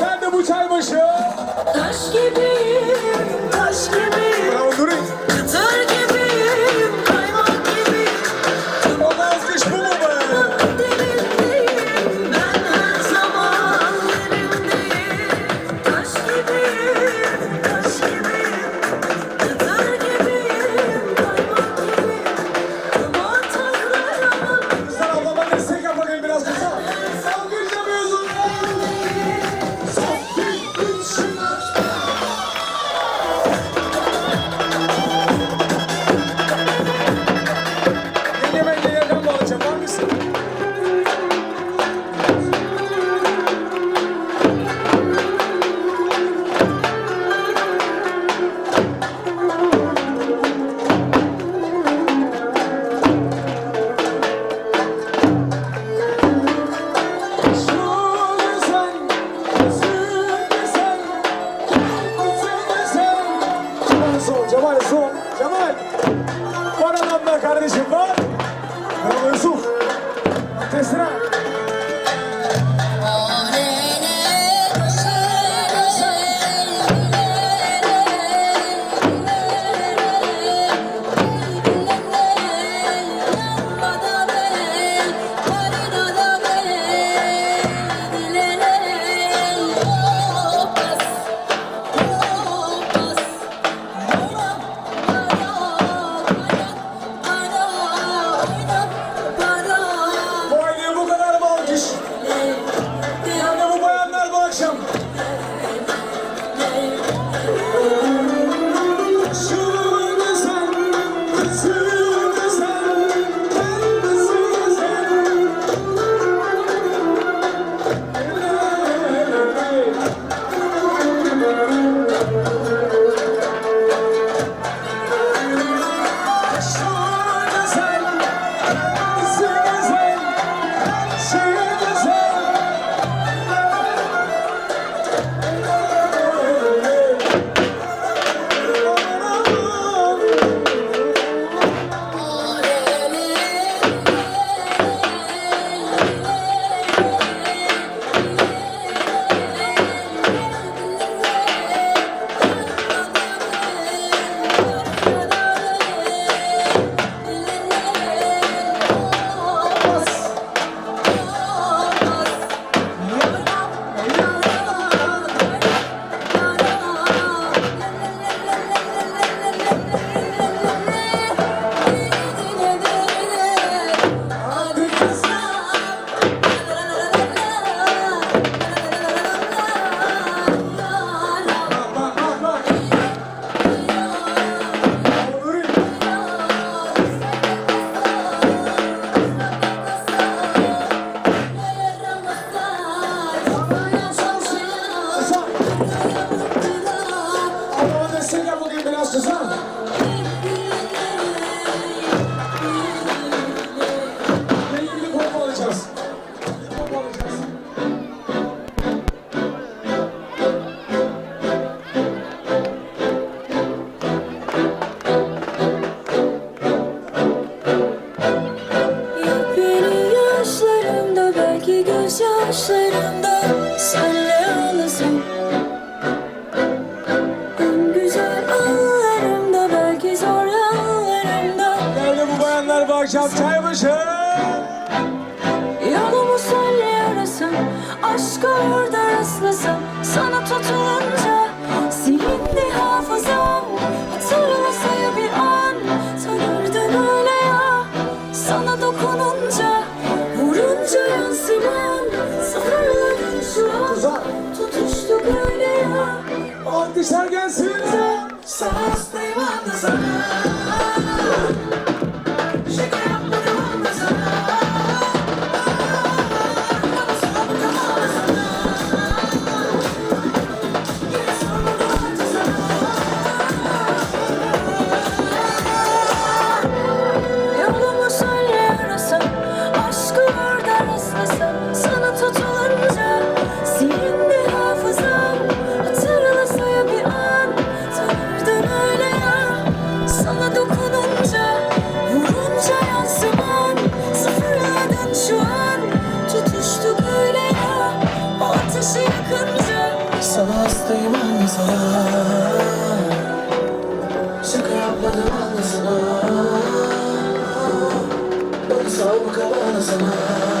Sen de bu çaybaşı. Taş gibi Senhores, de volta! Ne ilgili pompa alacağız? Pompa alacağız. Benim yaşlarımda belki gözyaşlarımda akşam çay başı? Yolumu senle arasam Aşka orada rastlasam Sana tutulunca Silindi hafızam Hatırlasaya bir an Tanırdın öyle ya Sana dokununca Vurunca yansıman Sıfırladın şu an Kısa. Tutuştuk öyle ya Alkışlar gelsin. Sana hastayım anla Ateşi yakınca? Sana hastayım anlasana Şaka yapmadım anlasana Bana sor bu kadar sana